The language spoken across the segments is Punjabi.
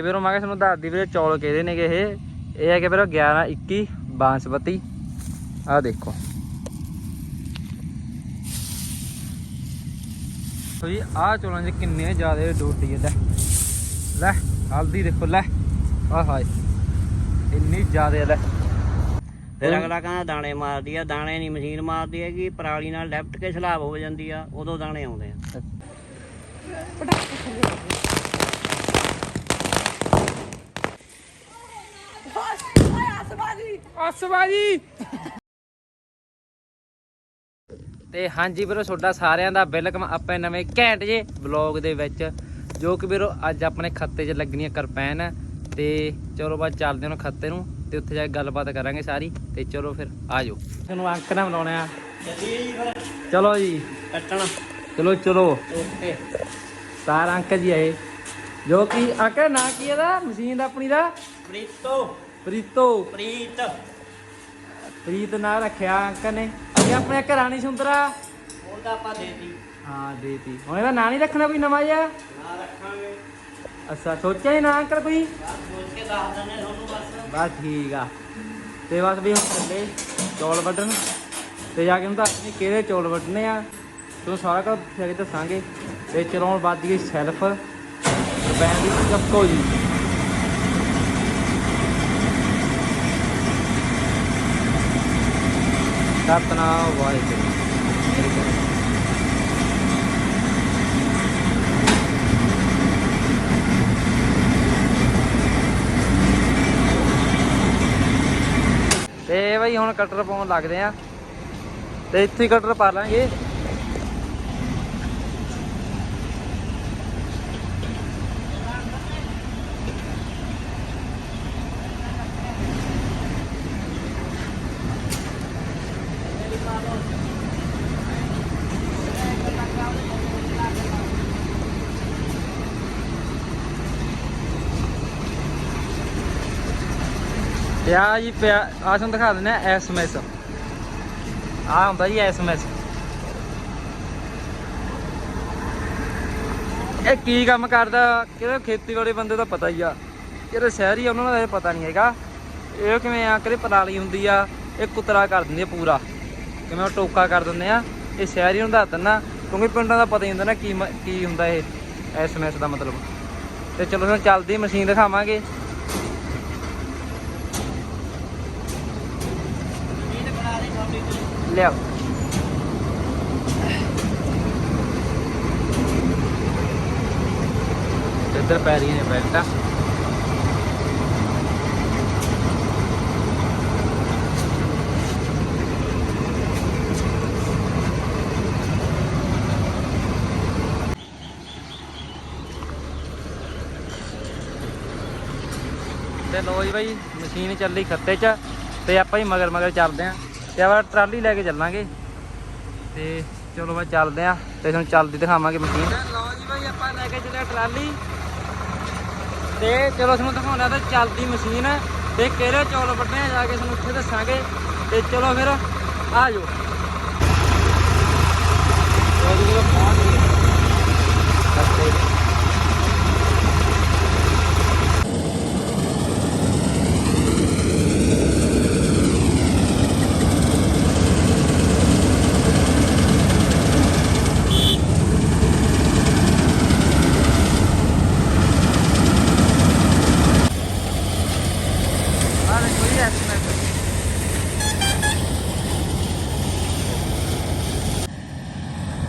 ਤੇ ਵੀਰੋ ਮੈਂ ਕਿਹਾ ਤੁਹਾਨੂੰ ਦੱਸਦੀ ਵੀਰੇ ਚੌਲ ਕਿਹਦੇ ਨੇਗੇ ਇਹ? ਇਹ ਹੈਗੇ ਵੀਰੋ 11 21 ਬਾਂਸਪਤੀ। ਆਹ ਦੇਖੋ। ਜੀ ਆਹ ਚੌਲਾਂ 'ਚ ਕਿੰਨੇ ਜ਼ਿਆਦਾ ਡੋਡੀ ਹੈ ਲੈ। ਲੈ ਹਲਦੀ ਦੇਖੋ ਲੈ। ਆਹ ਹਾਏ ਇੰਨੀ ਜ਼ਿਆਦਾ ਲੈ। ਫਿਰ ਅਗਲਾ ਕਹਿੰਦਾ ਦਾਣੇ ਮਾਰਦੀ ਆ ਦਾਣੇ ਨਹੀਂ ਮਸ਼ੀਨ ਮਾਰਦੀ ਹੈਗੀ ਪਰਾਲੀ ਨਾਲ ਲੈਫਟ ਕੇ ਸਲਾਬ ਹੋ ਜਾਂਦੀ ਆ ਉਦੋਂ ਦਾਣੇ ਆਉਂਦੇ ਆ। ਅਸਵਾਜੀ ਤੇ ਹਾਂਜੀ ਵੀਰੋ ਤੁਹਾਡਾ ਸਾਰਿਆਂ ਦਾ ਵੈਲਕਮ ਆਪਣੇ ਨਵੇਂ ਘੈਂਟ ਜੇ ਵਲੌਗ ਦੇ ਵਿੱਚ ਜੋ ਕਿ ਵੀਰੋ ਅੱਜ ਆਪਣੇ ਖੱਤੇ 'ਚ ਲੱਗਣੀਆਂ ਕਰਪੈਨ। ਤੇ ਚਲੋ ਬਾਅਦ ਚੱਲਦੇ ਹਾਂ ਖੱਤੇ ਨੂੰ ਤੇ ਉੱਥੇ ਜਾ ਕੇ ਗੱਲਬਾਤ ਕਰਾਂਗੇ ਸਾਰੀ। ਤੇ ਚਲੋ ਫਿਰ ਆ ਜਾਓ ਤੁਹਾਨੂੰ ਅੰਕ ਨਾ ਬੁਲਾਉਣੇ ਆ। ਚਲੋ ਜੀ। ਕੱਟਣਾ। ਚਲੋ ਚਲੋ। ਓਕੇ। ਸਾਰ ਅੰਕ ਜੀ ਆਏ। ਜੋ ਕਿ ਅੰਕ ਨਾਂ ਕੀ ਇਹਦਾ? ਮਸ਼ੀਨ ਦਾ ਆਪਣੀ ਦਾ? ਪ੍ਰੀਤੋ। ਪ੍ਰੀਤੋ। ਪ੍ਰੀਤ। ਪ੍ਰੀਤ ਨਾਂ ਰੱਖਿਆ ਅੰਕ ਨੇ। ਅੱਗੇ ਆਪਣੇ ਘਰਾਂ ਨਹੀਂ ਸੁੰਦਰਾ? ਉਹਦਾ ਆਪਾਂ ਦੇਤੀ। ਹਾਂ ਦੇਤੀ। ਹੁਣ ਇਹਦਾ ਨਾਂ ਨਹੀਂ ਰੱਖਣਾ ਕੋਈ ਨਵਾਂ ਜਿਹਾ? ਨਾ ਰੱਖਾਂਗੇ। ਅੱਛਾ ਸੋਚਿਆ ਹੀ ਨਾ ਅੰਕਲ ਕੋਈ? ਸੋਚ ਕੇ ਦੱਸ ਦਿੰਦੇ ਤੁਹਾਨੂੰ ਬਸ। ਬਸ ਠੀਕ ਆ। ਤੇ ਬਸ ਵੀ ਹੁਣ ਚੱਲੇ ਚੌਲ ਵੱਢਣ। ਤੇ ਜਾ ਕੇ ਹੁਣ ਦੱਸਦੇ ਕਿਹੜੇ ਚੌਲ ਵੱਢਣੇ ਆ। ਤੁਹਾਨੂੰ ਸਾਰਾ ਕੁਝ ਕੇ ਦੱਸਾਂਗੇ। ਤੇ ਚਲਾਉਣ ਵੱਧ ਗਈ ਸੈਲਫ। ਬੈਂਡ ਦੀ ਚੱਕੋ ਜੀ। ਸਤਨਾਮ ਵਾਹਿਗੁਰੂ ਤੇ ਬਈ ਹੁਣ ਕਟਰ ਪਾਉਣ ਲੱਗਦੇ ਆ। ਤੇ ਇੱਥੇ ਕਟਰ ਪਾ ਲਾਂਗੇ। ਤੇ ਜੀ ਪਿਆ ਆ ਤੁਹਾਨੂੰ ਦਿਖਾ ਦਿੰਦੇ ਆ ਐਸਐਮਐਸ ਆ ਹੁੰਦਾ ਜੀ ਐਸਐਮਐਸ ਇਹ ਕੀ ਕੰਮ ਕਰਦਾ, ਕਿਹੜੇ ਖੇਤੀਬਾੜੀ ਬੰਦੇ ਦਾ ਪਤਾ ਹੀ ਆ। ਜਿਹੜੇ ਸ਼ਹਿਰੀ ਆ, ਉਹਨਾਂ ਦਾ ਇਹ ਪਤਾ ਨਹੀਂ ਹੈਗਾ। ਇਹ ਕਿਵੇਂ ਆ ਕਦੇ ਪਰਾਲੀ ਹੁੰਦੀ ਆ, ਇਹ ਕੁਤਰਾ ਕਰ ਦਿੰਦੀ ਆ ਪੂਰਾ। ਕਿਵੇਂ ਉਹ ਟੋਕਾ ਕਰ ਦਿੰਦੇ ਆ, ਇਹ ਸ਼ਹਿਰੀ ਨੂੰ ਦੱਸ ਦਿੰਦਾ ਕਿਉਂਕਿ ਪਿੰਡਾਂ ਦਾ ਪਤਾ ਹੀ ਹੁੰਦਾ ਨਾ ਕੀ ਮ- ਕੀ ਹੁੰਦਾ ਇਹ ਐਸਐਮਐਸ ਦਾ ਮਤਲਬ। ਤੇ ਚਲੋ ਹੁਣ ਚੱਲਦੀ ਮਸ਼ੀਨ ਦਿਖਾਵਾਂਗੇ। ਲਿਆਓ ਇੱਧਰ ਪੈ ਰਹੀਆਂ ਨੇ ਬੈਲਟਾਂ। ਤੇ ਲੋ ਜੀ ਬਾਈ, ਮਸ਼ੀਨ ਚੱਲੀ ਖੱਤੇ 'ਚ ਤੇ ਆਪਾਂ ਹੀ ਮਗਰ ਮਗਰ ਚੱਲਦੇ ਆਂ। ਤੇ ਆਪਾਂ ਟਰਾਲੀ ਲੈ ਕੇ ਚੱਲਾਂਗੇ। ਤੇ ਚਲੋ ਮੈਂ ਚੱਲਦੇ ਆਂ, ਤੇ ਤੁਹਾਨੂੰ ਚੱਲਦੀ ਦਿਖਾਵਾਂਗੇ ਮਸ਼ੀਨ। ਲਓ ਜੀ ਬਾਈ, ਆਪਾਂ ਲੈ ਕੇ ਚੱਲਿਆ ਟਰਾਲੀ। ਤੇ ਚਲੋ ਤੁਹਾਨੂੰ ਦਿਖਾਉਣਾ ਤਾਂ ਚੱਲਦੀ ਮਸ਼ੀਨ। ਤੇ ਕਿਹੜੇ ਚੌਲ ਵੱਢਣੇ ਜਾ ਕੇ ਤੁਹਾਨੂੰ ਉੱਥੇ ਦੱਸਾਂਗੇ। ਤੇ ਚਲੋ ਫਿਰ ਆ ਜਾਓ ਲਓ ਜੀ ਜਦੋਂ ਪਹੁੰਚ ਗਏ ਖੱਤੇ 'ਚ। ਆ ਦੇਖੋ ਜੀ ਐਸਐਮਐਸ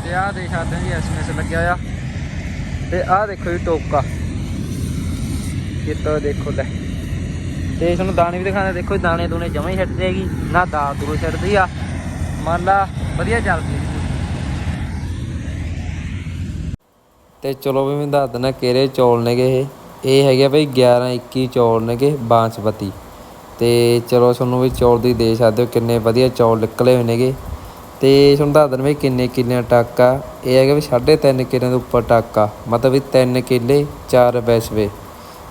ਤੇ ਆ ਦੇਖ ਸਕਦੇ ਜੀ ਐਸਐਮਐਸ ਲੱਗਿਆ ਆ। ਤੇ ਆ ਦੇਖੋ ਜੀ ਟੋਕਾ। ਕਿਤੋਂ ਦੇਖੋ ਲੈ। ਤੇ ਤੁਹਾਨੂੰ ਦਾਣੇ ਵੀ ਦਿਖਾਉਂਦੇ ਦੇਖੋ ਦਾਣੇ ਦੂਣੇ ਜਮਾਂ ਹੀ ਛੱਡਦੇ ਹੈਗੀ। ਨਾ ਦਾਲ ਦੂਰੋਂ ਛੱਡਦੀ ਆ। ਮੰਨ ਲਾ, ਵਧੀਆ ਚੱਲਦੀ ਤੇ ਚਲੋ ਵੀ ਮੈਂ ਦੱਸ ਦਿੰਦਾ ਕਿਹੜੇ ਚੌਲ ਨੇਗੇ ਇਹ। ਇਹ ਹੈਗੇ ਬਈ 11 21 ਚੌਲ ਨੇਗੇ, ਬਾਂਸਪਤੀ। ਤੇ ਚਲੋ, ਤੁਹਾਨੂੰ ਵੀ ਚੌਲ ਦੀ ਦੇ ਸਕਦੇ ਹੋ। ਕਿੰਨੇ ਵਧੀਆ ਚੌਲ ਨਿਕਲੇ ਹੋਏ ਨੇਗੇ। ਤੇ ਤੁਹਾਨੂੰ ਦੱਸ ਦਿੰਦਾ ਵੀ ਕਿੰਨੇ ਕਿੱਲਿਆਂ ਟਾਕਾ ਇਹ ਹੈਗਾ ਵੀ 3.5 ਕਿੱਲਿਆਂ ਦੇ ਉੱਪਰ ਟਾਕਾ ਮਤਲਬ ਵੀ 3 ਕਿੱਲੇ 4 ਬੈਸਵੇ।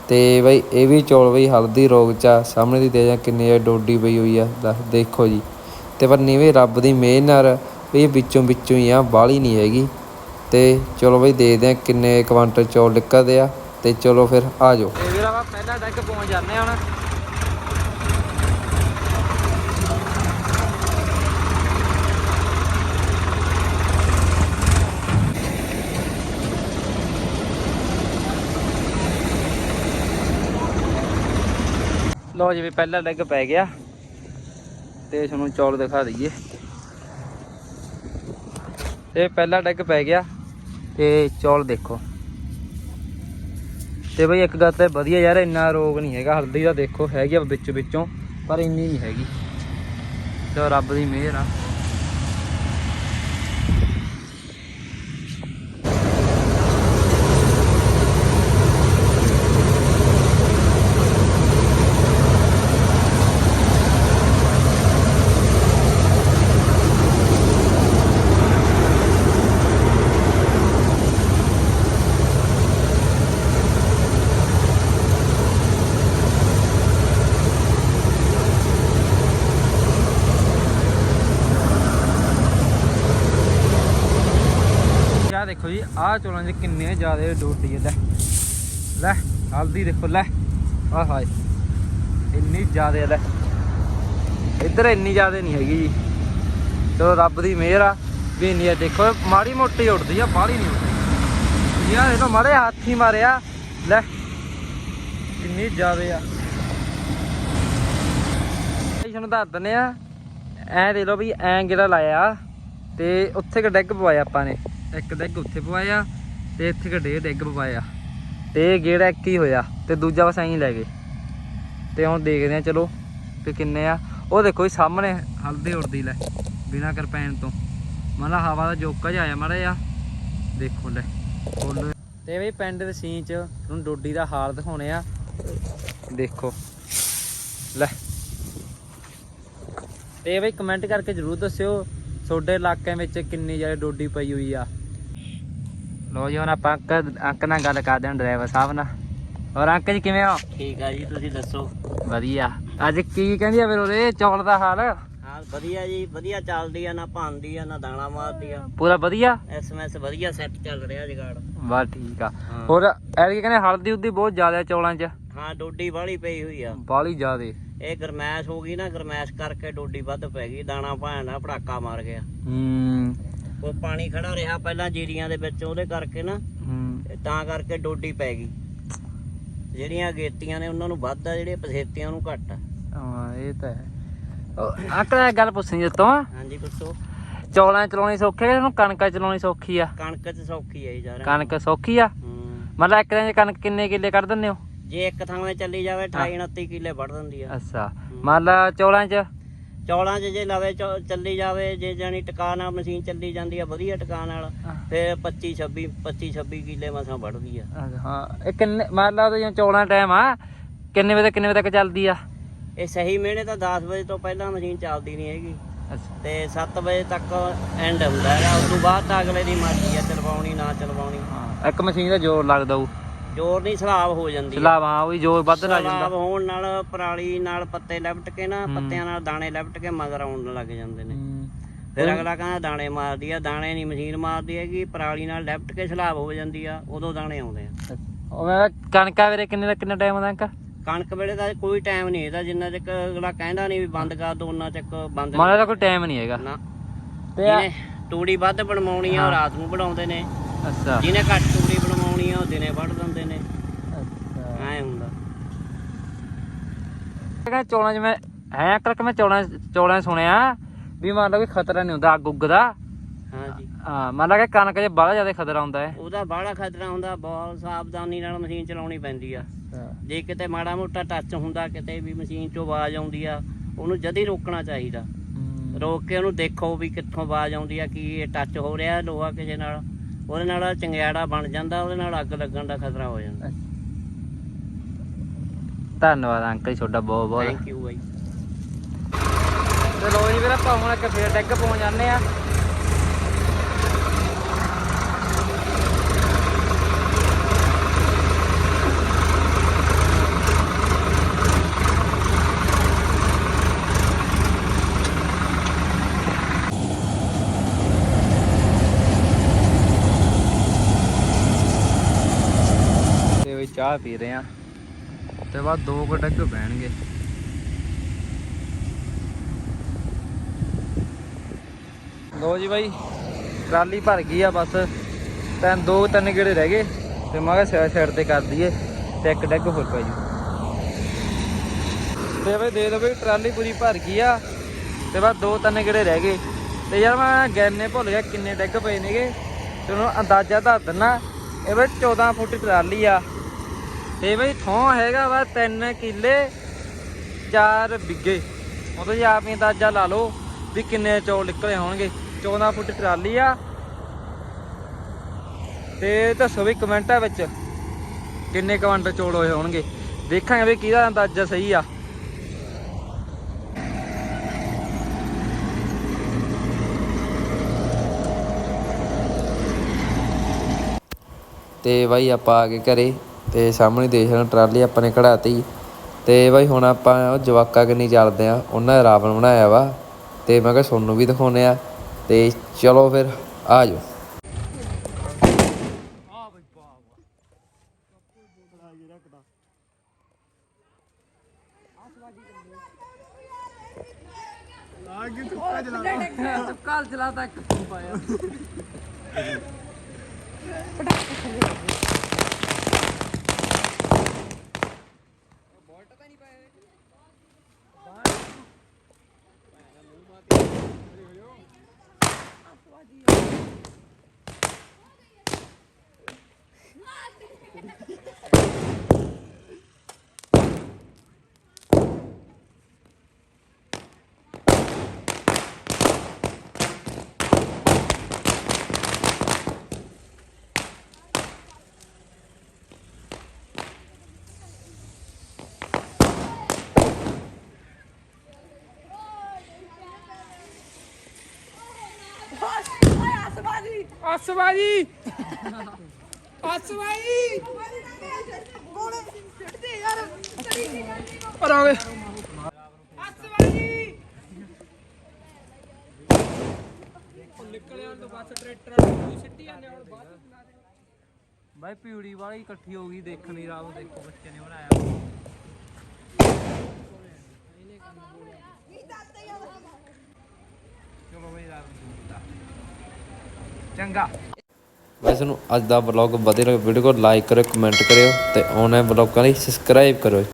ਤੇ ਬਈ ਇਹ ਵੀ ਚੌਲ ਬਈ ਹਲਦੀ ਰੋਗ ਚ ਆ। ਸਾਹਮਣੇ ਦੀ ਦੇ ਜਾਂ ਕਿੰਨੀ ਡੋਡੀ ਪਈ ਹੋਈ ਆ। ਲੈ ਦੇਖੋ ਜੀ। ਤੇ ਪਰ ਨੀਵੇਂ ਰੱਬ ਦੀ ਮਿਹਰ ਨਾਲ ਵੀ ਇਹ ਵਿੱਚੋਂ ਵਿੱਚੋਂ ਹੀ ਆ, ਬਾਹਲੀ ਨਹੀਂ ਹੈਗੀ। ਤੇ ਚਲੋ ਬਈ ਦੇਖਦੇ ਆ ਕਿੰਨੇ ਕੁਆਂਟਲ ਚੌਲ ਨਿਕਲਦੇ ਆ। ਤੇ ਚਲੋ ਫਿਰ ਆ ਜਾਓ। ਤੇ ਵੀਰਾ ਆਪਾਂ ਪਹਿਲਾ ਡੈਕ ਪਹੁੰਚ ਜਾਂਦੇ ਹੁਣ। ਲੋ ਜੀ ਵੀ ਪਹਿਲਾ ਡੈਗ ਪੈ ਗਿਆ। ਤੇ ਤੁਹਾਨੂੰ ਚੌਲ ਦਿਖਾ ਦਈਏ। ਤੇ ਪਹਿਲਾ ਡੈਗ ਪੈ ਗਿਆ ਤੇ ਚੌਲ ਦੇਖੋ। ਤੇ ਬਈ ਇੱਕ ਗੱਲ ਤੇ ਵਧੀਆ ਯਾਰ, ਇੰਨਾ ਰੋਗ ਨਹੀਂ ਹੈਗਾ। ਹਲਦੀ ਦਾ ਦੇਖੋ, ਹੈਗੀ ਆ ਵਿੱਚ ਵਿੱਚੋਂ, ਪਰ ਇੰਨੀ ਨਹੀਂ ਹੈਗੀ। ਤੇ ਰੱਬ ਦੀ ਮਿਹਰ ਆ ਆਹ ਦੇਖੋ ਜੀ ਆਹ ਚੋਲਾਂ 'ਚ ਕਿੰਨੇ ਜ਼ਿਆਦਾ ਡੋਡੀ ਲੈ। ਲੈ, ਹਲਦੀ ਦੇਖੋ, ਲੈ। ਆਹ ਹਾਏ, ਇੰਨੀ ਜ਼ਿਆਦਾ ਲੈ। ਇੱਧਰ ਇੰਨੀ ਜ਼ਿਆਦਾ ਨਹੀਂ ਹੈਗੀ ਜੀ। ਚਲੋ, ਰੱਬ ਦੀ ਮਿਹਰ ਆ ਵੀ ਇੰਨੀ ਆ। ਦੇਖੋ, ਮਾੜੀ ਮੋਟੀ ਉੱਡਦੀ ਆ, ਬਾਹਲੀ ਨਹੀਂ ਉੱਡਦੀ। ਯਾਰ ਇਹ ਤਾਂ ਮਾੜੇ ਹੱਥ ਮਾਰਿਆ ਲੈ, ਇੰਨੀ ਜ਼ਿਆਦਾ ਆ। ਤੁਹਾਨੂੰ ਦੱਸ ਦਿੰਦੇ ਆ, ਐ ਦੇ ਲਓ ਵੀ ਐਂ ਗੇੜਾ ਲਾਇਆ ਤੇ ਉੱਥੇ ਕ ਡੈਗ ਪਵਾਇਆ ਆਪਾਂ ਨੇ। ਇੱਕ ਡੈਗ ਉੱਥੇ ਪਵਾਇਆ ਤੇ ਇੱਥੇ ਕ ਡੇਢ ਡੈਗ ਪਵਾਇਆ। ਤੇ ਇਹ ਗੇੜਾ ਇੱਕ ਹੀ ਹੋਇਆ ਤੇ ਦੂਜਾ ਬਸ ਐਂ ਲੈ ਗਏ। ਤੇ ਹੁਣ ਦੇਖਦੇ ਆ ਚਲੋ ਕਿ ਕਿੰਨੇ ਆ। ਉਹ ਦੇਖੋ ਜੀ ਸਾਹਮਣੇ ਹਲਦੀ ਉੜਦੀ ਲੈ, ਬਿਨਾ ਕਰਪੈਨ ਤੋਂ। ਮਤਲਬ ਹਵਾ ਦਾ ਜੋਕਾ ਜਿਹਾ ਆਇਆ ਮਾੜਾ ਜਿਹਾ। ਦੇਖੋ ਲੈ, ਫੁੱਲ। ਤੇ ਬਈ ਪਿੰਡ ਦੇ ਸੀਨ ਚ ਹੁਣ ਡੋਡੀ ਦਾ ਹਾਲ ਦਿਖਾਉਣੇ ਆ। ਦੇਖੋ, ਲੈ। ਤੇ ਬਈ ਕਮੈਂਟ ਕਰਕੇ ਜਰੂਰ ਦੱਸਿਓ, ਤੁਹਾਡੇ ਇਲਾਕਿਆਂ ਵਿੱਚ ਕਿੰਨੀ ਜ਼ਿਆਦਾ ਡੋਡੀ ਪਈ ਹੋਈ ਆ। ਲੋ ਜੀ ਹੁਣ ਆਪਾਂ ਅੰਕ ਅੰਕ ਨਾਲ ਗੱਲ ਕਰਦੇ ਹਾਂ ਡਰਾਈਵਰ ਸਾਹਿਬ ਨਾਲ। ਹੋਰ ਅੰਕ ਜੀ ਕਿਵੇਂ ਹੋ? ਠੀਕ ਆ ਜੀ ਤੁਸੀਂ ਦੱਸੋ? ਵਧੀਆ। ਅੱਜ ਕੀ ਕਹਿੰਦੀ ਆ ਫਿਰ ਉਹਦੇ ਚੌਲ ਦਾ ਹਾਲ? ਹਾਂ ਵਧੀਆ ਜੀ ਵਧੀਆ ਚੱਲਦੀ ਆ ਨਾ ਭਾਂਦੀ ਆ ਨਾ ਦਾਣਾ ਮਾਰਦੀ ਆ। ਪੂਰਾ ਵਧੀਆ? ਐਸਐਮਐਸ ਵਧੀਆ ਸੈੱਟ ਚੱਲ ਰਿਹਾ ਜਗਾੜ। ਬਸ ਠੀਕ ਆ। ਹਾਂ। ਹੋਰ ਐਤਕੀ ਕਹਿੰਦੇ ਹਲਦੀ ਉਦੀ ਬਹੁਤ ਜ਼ਿਆਦਾ ਚੌਲਾਂ 'ਚ। ਹਾਂ ਡੋਡੀ ਵਾਲੀ ਪਈ ਹੋਈ ਆ। ਬਾਲੀ ਜ਼ਿਆਦੇ। ਇਹ ਗਰਮੈਸ਼ ਹੋ ਗਈ ਨਾ ਗਰਮੈਸ਼ ਕਰਕੇ ਡੋਡੀ ਵੱਧ ਪੈ ਗਈ ਦਾਣਾ ਭਾਣਾ ਪੜਾਕਾ ਮਾਰ ਗਿਆ। ਹੂੰ। ਉਹ ਪਾਣੀ ਖੜਾ ਰਿਹਾ ਪਹਿਲਾਂ ਜੀਰੀਆਂ ਦੇ ਵਿੱਚ ਉਹਦੇ ਕਰਕੇ ਨਾ ਹੂੰ। ਤੇ ਤਾਂ ਕਰਕੇ ਡੋਡੀ ਪੈ ਗਈ। ਜਿਹੜੀਆਂ ਗੇਤੀਆਂ ਨੇ ਉਹਨਾਂ ਨੂੰ ਵੱਧ ਆ ਜਿਹੜੀਆਂ ਪਸੇਤੀਆਂ ਨੂੰ ਘੱਟ ਆ। ਹਾਂ ਇਹ ਤਾਂ ਹੈ। ਨਾਲ ਗੱਲ ਪੁੱਛਣੀ ਜਿੱਤੋਂ ਹਾਂਜੀ ਪੁੱਛੋ। ਚੌਲਾਂ ਚਲਾਉਣੀ ਸੌਖੀ ਹੈ ਉਹਨੂੰ ਕਣਕਾਂ ਚਲਾਉਣੀ ਸੌਖੀ ਆ? ਕਣਕ ਚ ਸੌਖੀ ਆ ਯਾਰ ਕਣਕ ਸੌਖੀ ਆ? ਮਤਲਬ ਇੱਕ ਦਿਨ 'ਚ ਕਣਕ ਕਿੰਨੇ ਕਿੱਲੇ ਕੱਢ ਦਿੰਦੇ ਹੋ? ਜੇ ਇੱਕ ਥਾਂ ਚੱਲੀ ਜਾਵੇ 28 29 ਕਿੱਲੇ ਵੱਢ ਦਿੰਦੀ ਆ। ਅੱਛਾ। ਮੰਨ ਲਾ ਚੌਲਾਂ 'ਚ ਚੌਲਾਂ 'ਚ ਜੇ ਲਵੇ ਚੌ- ਚੱਲੀ ਜਾਵੇ ਜੇ ਜਾਨੀ ਟਿਕਾ ਨਾਲ ਮਸ਼ੀਨ ਚੱਲੀ ਜਾਂਦੀ ਆ ਵਧੀਆ ਟਿਕਾ ਨਾਲ ਫਿਰ 25 26 25 26 ਕਿੱਲੇ ਮਸਾਂ ਵੱਢਦੀ ਆ। ਹਾਂ। ਇਹ ਕਿੰਨੇ ਮੰਨ ਲਾ ਉਹਦੇ ਚੌਲਾਂ ਟਾਈਮ ਆ ਕਿੰਨੇ ਵਜੇ ਤੋਂ ਕਿੰਨੇ ਵਜੇ ਤੱਕ ਚੱਲਦੀ ਆ? ਇਹ ਸਹੀ ਮਿਹਣੇ ਤਾਂ 10 ਵਜੇ ਤੋਂ ਪਹਿਲਾਂ ਮਸ਼ੀਨ ਚੱਲਦੀ ਨਹੀਂ ਹੈਗੀ। ਅੱਛਾ। ਤੇ 7 ਵਜੇ ਤੱਕ ਐਂਡ ਹੁੰਦਾ ਹੈਗਾ ਉਸ ਤੋਂ ਬਾਅਦ ਤਾਂ ਅਗਲੇ ਦੀ ਮਰਜ਼ੀ ਆ ਚਲਵਾਉਣੀ ਨਾ ਚਲਵਾਉਣੀ। ਹਾਂ ਇੱਕ ਮਸ਼ੀਨ ਦਾ ਜ਼ੋਰ ਲੱਗਦਾ ਉਹ ਜ਼ੋਰ ਨਹੀਂ ਸਲਾਬ ਹੋ ਜਾਂਦੀ ਆ। ਸਲਾਬ ਹਾਂ ਉਹ ਵੀ ਜ਼ੋਰ ਵੱਧ ਲੱਗ ਸਲਾਬ ਜਾਂਦਾ ਹੋਣ ਨਾਲ ਪਰਾਲੀ ਨਾਲ ਪੱਤੇ ਲਿਪਟ ਕੇ ਨਾ। ਪੱਤਿਆਂ ਨਾਲ ਦਾਣੇ ਲਿਪਟ ਕੇ ਮਗਰ ਆਉਣ ਲੱਗ ਜਾਂਦੇ ਨੇ। ਫਿਰ ਅਗਲਾ ਕਹਿੰਦਾ ਦਾਣੇ ਮਾਰਦੀ ਆ ਦਾਣੇ ਨਹੀਂ ਮਸ਼ੀਨ ਮਾਰਦੀ ਹੈਗੀ ਪਰਾਲੀ ਨਾਲ ਲਿਪਟ ਕੇ ਸਲਾਬ ਹੋ ਜਾਂਦੀ ਆ ਉਦੋਂ ਦਾਣੇ ਆਉਂਦੇ ਆ। ਉਹ ਮੈਂ ਕਿਹਾ ਕਣਕਾਂ ਵੇਰੇ ਕਿੰਨੇ ਦਾ ਕਿੰਨਾ ਟਾਈਮ ਹੁੰਦਾ ਅੰਕ ਕਣਕ ਵੇਲੇ ਦਾ ਕੋਈ ਟਾਈਮ ਨਹੀਂ ਇਹਦਾ ਜਿੰਨਾ ਚਿਰ ਅਗਲਾ ਕਹਿੰਦਾ ਨਹੀਂ ਵੀ ਬੰਦ ਕਰ ਦੋ ਉਹਨਾਂ ਚੱਕ ਬੰਦ ਮੰਨ ਲਾ ਕੋਈ ਟਾਈਮ ਨਹੀਂ ਹੈਗਾ। ਨਾ। ਤੇ ਆ- ਤੂੜੀ ਵੱਧ ਬਣਵਾਉਣੀ ਆ ਰਾਤ ਨੂੰ ਬਣਾਉਂਦੇ ਨੇ। ਅੱਛਾ। ਜਿਹਨੇ ਘੱਟ ਤੂੜੀ ਬਣਵਾਉਣੀ ਆ ਉਹ ਦਿਨੇ ਵੱਢ ਦਿੰਦੇ ਨੇ। ਅੱਛਾ। ਐ ਹੁੰਦਾ। ਕਹਿੰਦਾ ਚੌਲਾਂ ਮੈਂ ਹੈ ਅੰਕਲ ਕਿ ਮੈਂ ਚੌਲਾਂ ਚੌਲਾਂ ਸੁਣਿਆ ਵੀ ਮੰਨ ਲਓ ਕੋਈ ਖਤਰਾ ਨਹੀਂ ਹੁੰਦਾ ਅੱਗ ਉੱਗ ਦਾ। ਹਾਂਜੀ। ਹਾਂ ਮੰਨ ਲਾ ਕਿ ਕਣਕ 'ਚ ਬੜਾ ਜ਼ਿਆਦਾ ਖਤਰਾ ਹੁੰਦਾ ਹੈ। ਉਹਦਾ ਬਾਹਲਾ ਖਤਰਾ ਹੁੰਦਾ ਬਹੁਤ ਸਾਵਧਾਨੀ ਨਾਲ ਮਸ਼ੀਨ ਚਲਾਉਣੀ ਪੈਂਦੀ ਆ। ਜੇ ਕਿਤੇ ਮਾੜਾ ਮੋਟਾ ਟੱਚ ਹੁੰਦਾ ਕਿਤੇ ਵੀ ਮਸ਼ੀਨ 'ਚੋਂ ਆਵਾਜ਼ ਆਉਂਦੀ ਆ ਉਹਨੂੰ ਜਦੀ ਰੋਕਣਾ ਚਾਹੀਦਾ। ਰੋਕ ਕੇ ਉਹਨੂੰ ਦੇਖੋ ਵੀ ਕਿੱਥੋਂ ਆਵਾਜ਼ ਆਉਂਦੀ ਆ ਕੀ ਇਹ ਟੱਚ ਹੋ ਰਿਹਾ ਲੋਹਾ ਕਿਸੇ ਨਾਲ। ਉਹਦੇ ਨਾਲ ਚੰਗਿਆੜਾ ਬਣ ਜਾਂਦਾ ਉਹਦੇ ਨਾਲ ਅੱਗ ਲੱਗਣ ਦਾ ਖਤਰਾ ਹੋ ਜਾਂਦਾ। ਧੰਨਵਾਦ ਅੰਕਲ ਜੀ ਤੁਹਾਡਾ ਬਹੁਤ ਬਹੁਤ। ਥੈਂਕ ਯੂ ਬਾਈ। ਤੇ ਲੋ ਜੀ ਵੀਰ ਆਪਾਂ ਹੁਣ ਇੱਕ ਫੇਰ ਡੈਗ ਪਹੁੰਚ ਜਾਂਦੇ ਆ ਚਾਹ ਪੀ ਰਹੇ ਆ ਤੇ ਬਾਅਦ ਦੋ ਕੁ ਡੱਗ ਬਹਿਣਗੇ ਲੋ ਜੀ ਬਾਈ, ਟਰਾਲੀ ਭਰ ਗਈ ਆ ਬਸ। ਤਿੰਨ ਦੋ ਤਿੰਨ ਗੇੜੇ ਰਹਿ ਗਏ। ਤੇ ਮੈਂ ਕਿਹਾ ਸਾਈਡ ਸਾਈਡ ਤੇ ਕਰ ਦਈਏ ਤੇ ਇੱਕ ਡੱਗ ਹੋਰ ਪੈ ਜੂ। ਤੇ ਬਈ, ਦੇ ਦੋ ਬਈ, ਟਰਾਲੀ ਪੂਰੀ ਭਰ ਗਈ ਆ। ਤੇ ਬਸ ਦੋ ਤਿੰਨ ਗੇੜੇ ਰਹਿ ਗਏ। ਤੇ ਯਾਰ ਮੈਂ ਗੈਨੇ ਭੁੱਲ ਗਿਆ ਕਿੰਨੇ ਡੱਗ ਪਏ ਨੇਗੇ। ਤੇ ਉਹਨੂੰ ਅੰਦਾਜ਼ਾ ਦੱਸ ਦਿੰਨਾ। ਇਹ ਬਈ 14 ਫੁੱਟ ਟਰਾਲੀ ਆ। ਤੇ ਬਈ ਥੋਂ ਹੈਗਾ ਵਾ 3 ਕਿੱਲੇ 4 ਬਿੱਗੇ। ਉਹ ਤੁਸੀਂ ਆਪ ਹੀ ਅੰਦਾਜ਼ਾ ਲਾ ਲਓ ਵੀ ਕਿੰਨੇ ਚੌਲ ਨਿਕਲੇ ਹੋਣਗੇ। 14 ਫੁੱਟ ਟਰਾਲੀ ਆ। ਤੇ ਦੱਸੋ ਵੀ ਕਮੈਂਟਾਂ ਵਿੱਚ ਕਿੰਨੇ ਕੁਆਂਟਲ ਚੌਲ ਹੋਏ ਹੋਣਗੇ। ਦੇਖਾਂਗੇ ਵੀ ਕਿਹਦਾ ਅੰਦਾਜ਼ਾ ਸਹੀ ਆ। ਤੇ ਬਾਈ ਆਪਾਂ ਆ ਕੇ ਘਰੇ। ਤੇ ਸਾਹਮਣੇ ਦੇਖ ਰਹੇ ਟਰਾਲੀ ਆਪਾਂ ਨੇ ਕਢਾਤੀ। ਤੇ ਬਾਈ ਹੁਣ ਆਪਾਂ ਉਹ ਜਵਾਕਾ ਕੰਨੀ ਚੱਲਦੇ ਆ, ਉਹਨਾਂ ਨੇ ਰਾਵਣ ਬਣਾਇਆ ਵਾ। ਤੇ ਮੈਂ ਕਿਹਾ ਤੁਹਾਨੂੰ ਵੀ ਦਿਖਾਉਨੇ ਆ। ਤੇ ਚਲੋ ਫਿਰ, ਆ ਜਾਓ। ਕੱਲ ਚਲਾਤਾ ਇੱਕ ਪਾਇਆ ਅਸਵਾਜੀ ਅਸਵਾਜੀ ਪਰ ਆ ਗਏ ਅਸਵਾਜੀ ਨਿਕਲਿਆ ਤੋਂ ਬਸ ਟਰੈਕਟਰ ਨੂੰ ਸਿੱਟੀ ਜਾਂਦੇ ਹੁਣ ਬਾਅਦ ਬਾਈ ਪਿਉੜੀ ਵਾਲੀ ਇਕੱਠੀ ਹੋ ਗਈ ਦੇਖਣੀ ਰਾਤ ਦੇਖੋ ਬੱਚੇ ਨੇ ਬਣਾਇਆ। ਚਲੋ ਬਈ ਰਾਤ ਨੂੰ ਚੰਗਾ। ਵੈਸੇ ਨੂੰ ਅੱਜ ਦਾ ਵਲੌਗ ਵਧੀਆ ਲੱਗਾ ਵੀਡੀਓ को ਲਾਈਕ ਕਰਿਓ ਕਮੈਂਟ ਕਰਿਓ ਤੇ ਆਨਲਾਈਨ ਵਲੌਗਾਂ ਲਈ ਸਬਸਕ੍ਰਾਈਬ ਕਰੋ